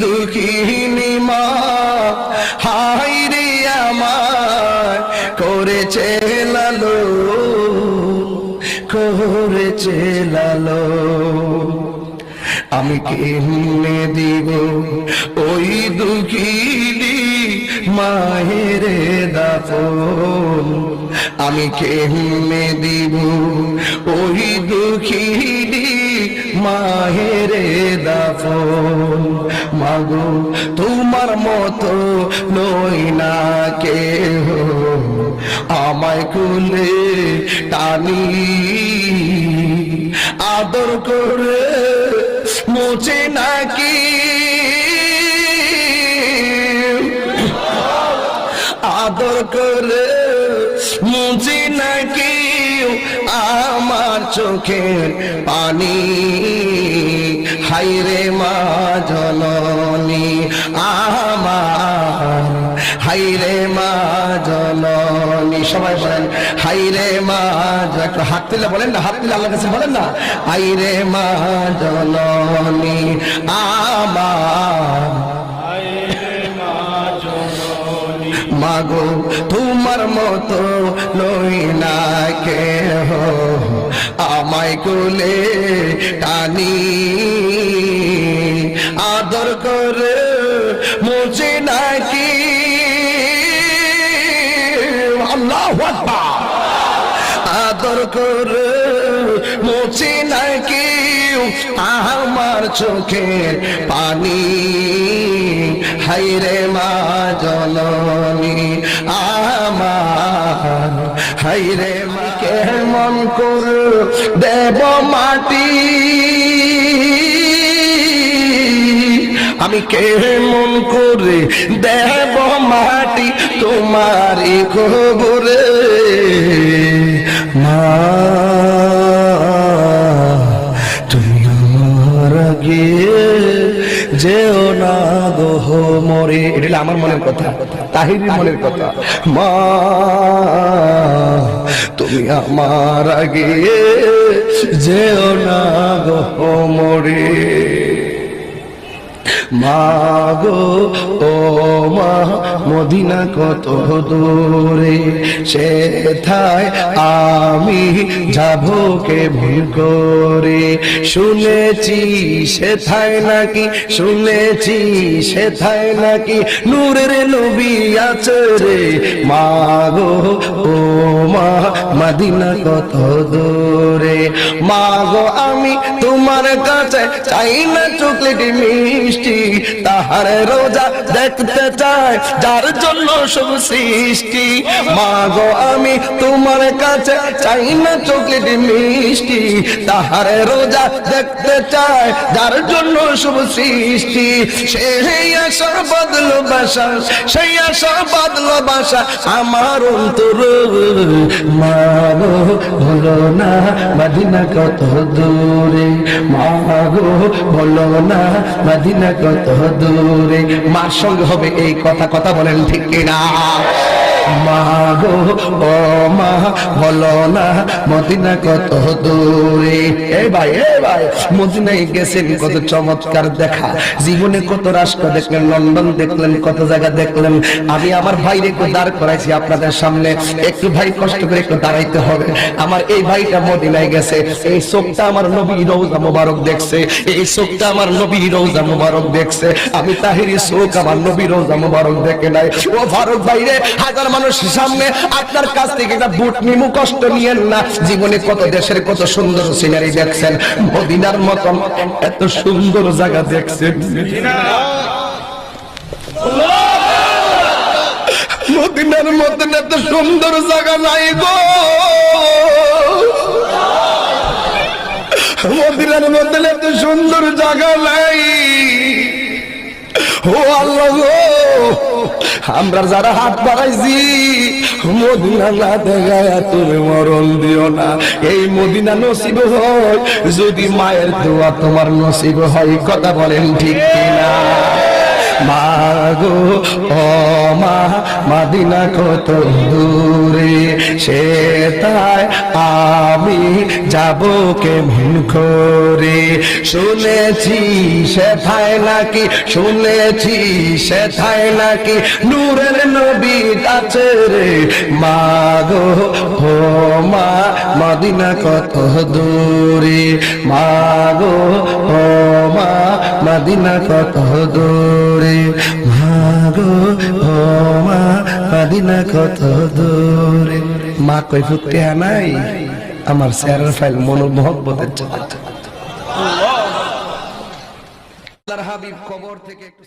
দুঃখিনী মা হাই রে আমার করেছে লালো করেছে লালো। আমি কেমনে দিব ওই দুঃখিনী মায়ের দাপন? আমি কেমনে দিব ওই দুঃখিনী মায়ের দাফন। মাগো, তোমার মতো নই না হো আমায় কুলে টানি, আদর করে মোচে নাকি চোখের পানি। হাইরে মা জননী আমার। হাইরে মা জননী সবাই বলেন হাইরে মা একটু হাত তুলে বলেন না হাত তুলে আল্লাহ কাছে বলেন না। হাইরে মা জননী আমার। মাগো তোমার মতো আমায় কোলে টানি। আদর করে মুছে নাকি? আল্লাহ আদর করে মুছে নাকি? আমার চোখের পানি। হাইরে মা জননী, আমার হাইরে মা কেমন কর দেব মাটি। আমি কেমন করে দেব মাটি তোমার খবরে মা এটা আমার মনের কথা তাহির মনের কথা। মা, তুমি আমার আগে যেও না গো মরে। মাগো ও মা, মদিনা কত দূরে? সেথায় আমি যাব কে ভুল করে? শুনেছি সেথায় নাকি, শুনেছি সেথায় নাকি নূরের নবী আছে রে। মাগো ও মা, মদিনা কত দূরে? মাগো, আমি তোমার কাছে চাই না চকলেট মিষ্টি। তাহার রোজা দেখতে চাই, যার জন্য সব সৃষ্টি। মাগো, আমি তোমার কাছে চাই না চকলেট মিষ্টি। তাহার রোজা দেখতে চাই, যার জন্য সব সৃষ্টি। আশার বদল বাসা, সেই আশা বদল বাসা, আমার অন্তর। বলো না মাদিনা কত দূরে? মাগো বলো না, মাদিনা কত দূরে? মার সঙ্গে হবে এই কথা কথা বলেন ঠিক কিনা? মা গো, ও মা, বলো না, মদিনা কত দূরে? এ ভাই এ ভাই, মদিনায় গেছেন কত চমৎকার দেখা। জীবনে কত রাষ্ট্র দেখলেন, লন্ডন দেখলেন, কত জায়গা দেখলেন। আমি আমার ভাইরে একটু দাঁড় করাইছি আপনাদের সামনে। একটু ভাই কষ্ট করে একটু দাঁড়াইতে হবে। আমার এই ভাইটা মদিনায় গেছে। এই চোখটা আমার নবী রোজা মোবারক দেখছে। এই চোখটা আমার নবী রোজা মোবারক দেখছে। আমি তাহিরি চোখ আমার নবী রোজা মোবারক দেখে নাই। ও ফারুক ভাইরে, হাজার মানুষের সামনে আপনার কাছ থেকে একটা বুট নিমু কষ্ট নিয়েন না। জীবনে কত দেশের কত সুন্দর সিনারি দেখছেন। মদিনার মতন এত সুন্দর জায়গা দেখছেন। মদিনার মতন এত সুন্দর জায়গা নাই গো। মদিনার মতন এত সুন্দর জায়গা নাই। ও আল্লাহ আমরা যারা হাত বাড়াইছি, মদিনা না দেখায় তুমি মরণ দিও না। এই মদিনা নসিব হয়, যদি মায়ের দোয়া তোমার নসিব হয়, কথা বলেন ঠিক কিনা? মাগো ও মা, মাদিনা কত দূরে, সে তাই আমি যাব কেমন করে? শুনেছি সে থাই নাকি, শুনেছি সে থাই নাকি, নূরের নবী কাছে রে। মাগো, ও মা, মাদিনা কত দূরে। মাগো, ও মা, মাদিনা কত দূরে। মাগো ও মা মাদিনা কত দূরে? মা কই ফুটতে নাই আমার স্যারের ফাইল মনোমহব্বতের চালাচ্ছে আল্লাহর হাবিব কবর থেকে একটু